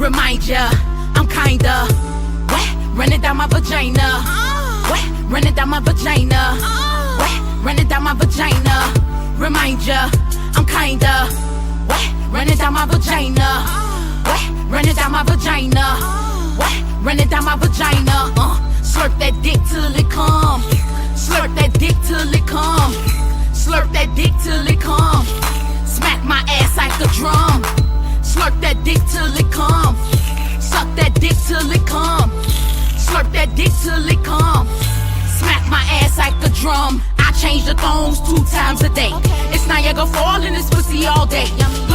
Remind ya, I'm kinda wet, running down my vagina. Uh. Wet, running down my vagina. Uh. Wet, running down my vagina. Remind ya, I'm kinda wet, running down my vagina. Wet, running down my vagina. Wet, running down my vagina. Uh, slurp that dick till it come. Slurp that dick till it come. Slurp that dick till it come. Smack my ass like a drum. Slurp that dick till it come. Suck that dick till it come. Slurp that dick till it come. Smack my ass like a drum. I change the thongs two times a day. It's Niagara Fall in this pussy all day.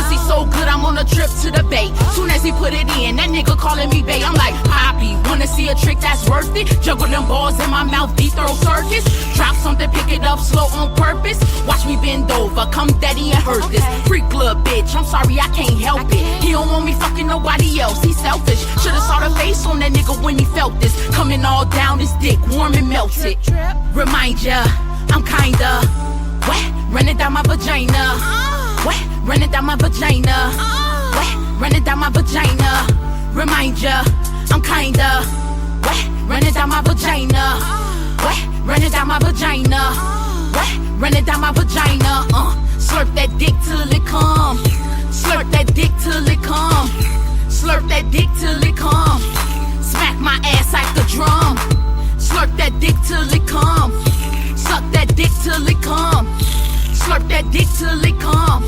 Pussy so good, I'm on a trip to the bay. Soon as he put it in, that nigga calling me bay. I'm like, Poppy, wanna see a trick that's worth it? Juggle them balls in my mouth, deep throw circus. Drop something, pick it up slow on purpose. Watch me bend over, come daddy and hurt this. Freak little bitch, I'm sorry, I can't help it. He don't want me fucking nobody else, he's selfish. Should've saw the face on that nigga when he felt this. Coming all down his dick, warm and melted. Remind ya, I'm kinda wet, running down my vagina. Wet, running down my vagina. Wet, running down my vagina. Remind ya, I'm kinda wet, running down my vagina. Wet, running down my vagina. Wet, running down my vagina. Uh, slurp that dick till it come. Slurp that dick till it come. Slurp that dick till it come. Smack my ass like a drum. Slurp that dick till it come. Suck that dick till it come. Slurp that dick till it come.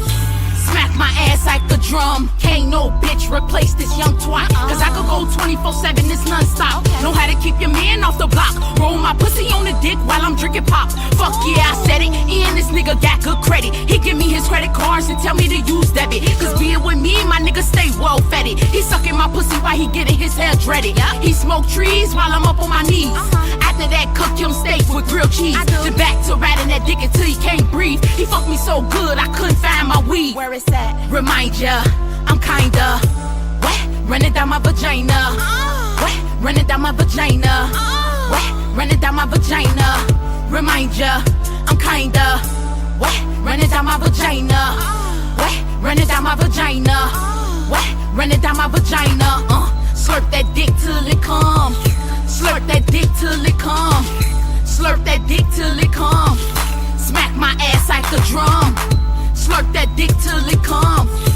Smack my ass like a drum. Can't no bitch replace this young twat. Uh-huh. Cause I could go 24 7, it's non stop. Know how to keep your man off the block. Roll my pussy on the dick while I'm drinking pop. Fuck yeah, I said it. Ian, this nigga got good credit. He give me his credit cards and tell me to use debit. Cause being with me, my nigga stay well fed He sucking my pussy while he getting his hair dreaded. He smoke trees while I'm up on my knees. Uh-huh. After that, cook him with grilled cheese. Then back to riding that dick until he can't breathe. He fucked me so good, I couldn't find my weed. Where is that? Remind ya, I'm kinda wet, running down my vagina. Uh. Wet, running down my vagina. Uh. Wet, running down my vagina. Remind ya, I'm kinda wet, running down my vagina. Uh. Wet, running down my vagina. Wet, running down my vagina. Uh, slurp that dick till it come. Slurp that dick till it come. Slurp that dick till it come. Smack my ass like a drum. Slurp that dick till it come.